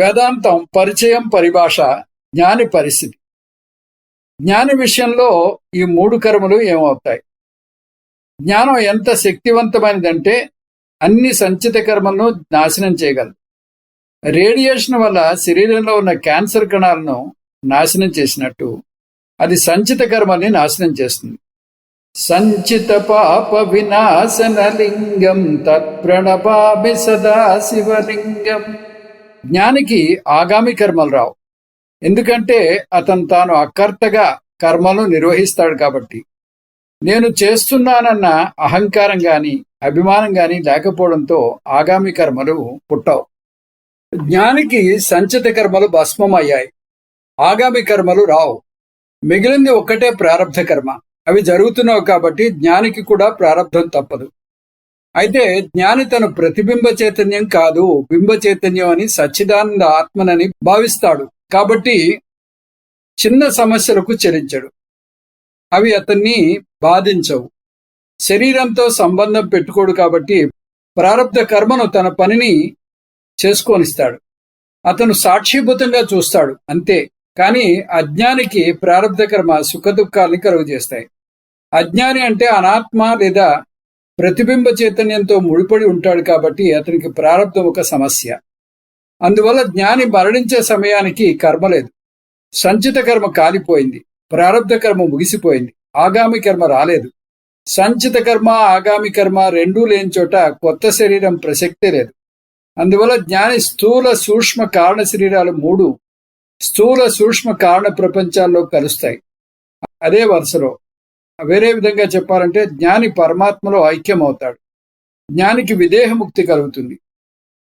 వేదాంతం పరిచయం పరిభాష జ్ఞాని పరిస్థితి. జ్ఞాని విషయంలో ఈ మూడు కర్మలు ఏమవుతాయి? జ్ఞానం ఎంత శక్తివంతమైనదంటే అన్ని సంచిత కర్మలను నాశనం చేయగలదు. రేడియేషన్ వల్ల శరీరంలో ఉన్న క్యాన్సర్ కణాలను నాశనం చేసినట్టు అది సంచిత కర్మల్ని నాశనం చేస్తుంది. సంచిత పాప వినాశన లింగం తత్ప్రణపామి సదా శివలింగం. జ్ఞానికి ఆగామి కర్మలు రావు. ఎందుకంటే అతను తాను అకర్తగా కర్మలు నిర్వహిస్తాడు కాబట్టి. నేను చేస్తున్నానన్న అహంకారం గాని అభిమానం గాని లేకపోవడంతో ఆగామి కర్మలు పుట్టవు. జ్ఞానికి సంచిత కర్మలు భస్మం అయ్యాయి ఆగామి కర్మలు రావు. మిగిలింది ఒక్కటే ప్రారంధ కర్మ. అవి జరుగుతున్నావు కాబట్టి జ్ఞానికి కూడా ప్రారంధం తప్పదు. అయితే జ్ఞాని తను ప్రతిబింబ చైతన్యం కాదు బింబ చైతన్యం అని సచ్చిదానంద ఆత్మనని భావిస్తాడు. కాబట్టి చిన్న సమస్యలకు చెలించడు అవి అతన్ని బాధించవు. శరీరంతో సంబంధం పెట్టుకోడు కాబట్టి ప్రారంధ కర్మను తన పనిని చేసుకొనిస్తాడు. అతను సాక్షిభూతంగా చూస్తాడు అంతే. కానీ అజ్ఞానికి ప్రారంధ కర్మ సుఖదుఖాల్ని కలుగు చేస్తాయి అజ్ఞాని అంటే అనాత్మ లేదా ప్రతిబింబ చైతన్యంతో ముడిపడి ఉంటాడు కాబట్టి అతనికి ప్రారంభం ఒక సమస్య. అందువల్ల జ్ఞాని మరణించే సమయానికి కర్మ లేదు. సంచిత కర్మ కాలిపోయింది. ప్రారంభ కర్మ ముగిసిపోయింది. ఆగామి కర్మ రాలేదు. సంచిత కర్మ ఆగామి కర్మ రెండూ లేని చోట కొత్త శరీరం ప్రసక్తే లేదు. అందువల్ల జ్ఞాని స్థూల సూక్ష్మ కారణ శరీరాలు మూడు స్థూల సూక్ష్మ కారణ ప్రపంచాల్లో కలుస్తాయి. అదే వరుసలో వేరే విధంగా చెప్పాలంటే జ్ఞాని పరమాత్మలో ఐక్యం అవుతాడు జ్ఞానికి విదేహముక్తి కలుగుతుంది.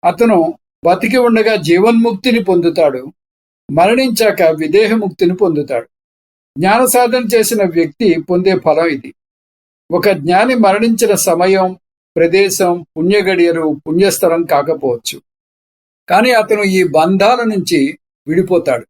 అతను బతికి ఉండగా జీవన్ముక్తిని పొందుతాడు. మరణించాక విదేహముక్తిని పొందుతాడు. జ్ఞాన సాధన చేసిన వ్యక్తి పొందే ఫలం ఇది. ఒక జ్ఞాని మరణించిన సమయం ప్రదేశం పుణ్యగడియలు పుణ్యస్థలం కాకపోవచ్చు. కానీ అతను ఈ బంధాల నుంచి విడిపోతాడు.